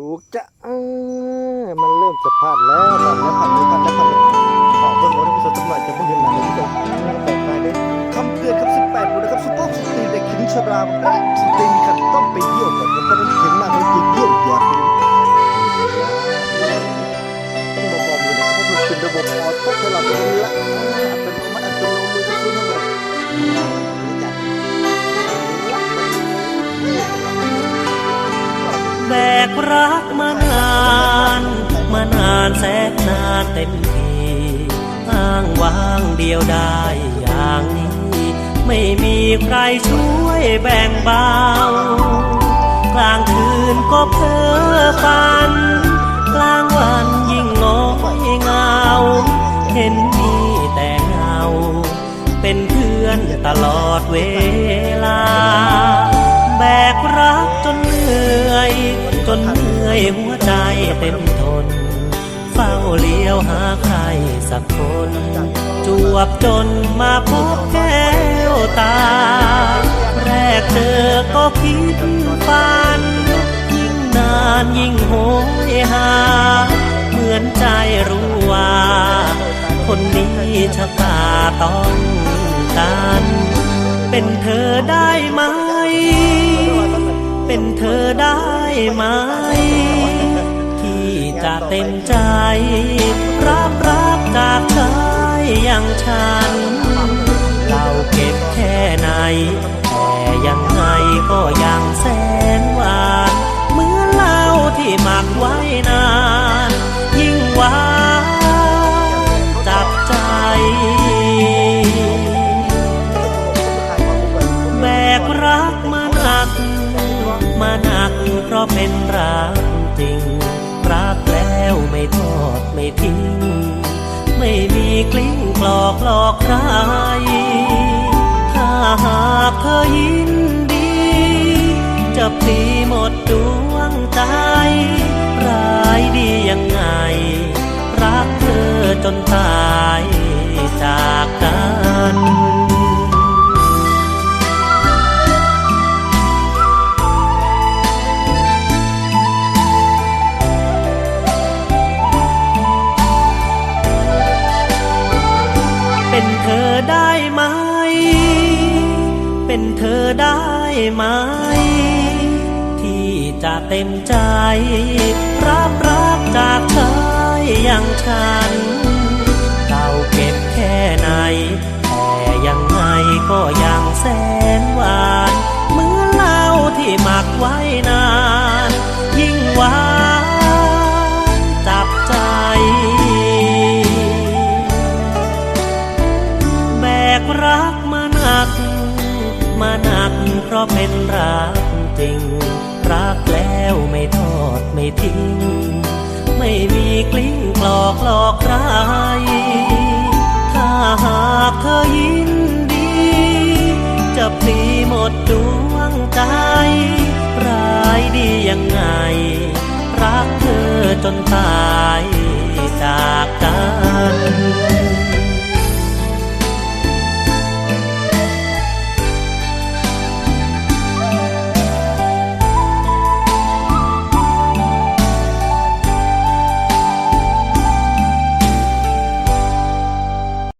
กูจะมันเริ่มจะพลาดแล้วพลาดแล้วพลาดแล้วพลาดแล้วพลาดเลยขอเพิ่มโน้ตให้ผู้ชมสักหน่อยจะเพิ่งเห็นหนังเลยผู้ชมไม่ต้องแปลกใจเลยคำเตือนครับ 18บุนะครับสุภาพสตรีเด็กหญิงชราและสตรีมีคันต้องไปเที่ยวก่อนเพราะนั้นเข็มมากเลยจริงเยี่ย กรักมานาน มานานแสนนานเต็มทีอ้างว้างเดียวได้อย่างนี้ ไม่มีใครช่วยแบ่งเบากลางคืนก็เพ้อฝัน กลางวันยิ่งง้อยเงา เห็นมีแต่เงา เป็นเพื่อนตลอดเวลา แบกรักจนเหนื่อย จนเหนื่อยหัวใจเต็มทน เฝ้าเลี้ยวหาใครสักคน จวบจนมาพบแก้วตา แรกเจอก็คิดฝัน ยิ่งนานยิ่งโหยหา เหมือนใจรู้ว่า คนนี้ชะตาต้องการ เป็นเธอได้ไหม เป็นเธอได้ไหม ที่จะเต็มใจ รับรักจากชายอย่างฉัน เราเก็บแค่ไหน แต่ยังไงก็ยังแสนหวานเหมือนเหล้าที่หมักไว้นาน ยิ่งหวานจับใจแบกรัก ราะเป็นรักจริง รักแล้วไม่ทอดไม่ทิ้ง ไม่มีกลิ้งกลอกหลอกใคร ถ้าหากเธอยินดี จะพลีหมดดวงใจ ร้ายดียังไง รักเธอจนตาย ได้ไหม เป็นเธอได้ไหม ที่จะเต็มใจ รับรักจากชายอย่างฉัน เราเก็บแค่ไหน แต่ยังไงก็ยังแส รักมาหนัก มาหนักเพราะเป็นรักจริง รักแล้วไม่ทอดไม่ทิ้ง ไม่มีกลิ้งกลอกหลอกใครถ้าหากเธอยินดี จะพลีหมดดวงใจ ร้ายดียังไง รักเธอจนตายจากกัน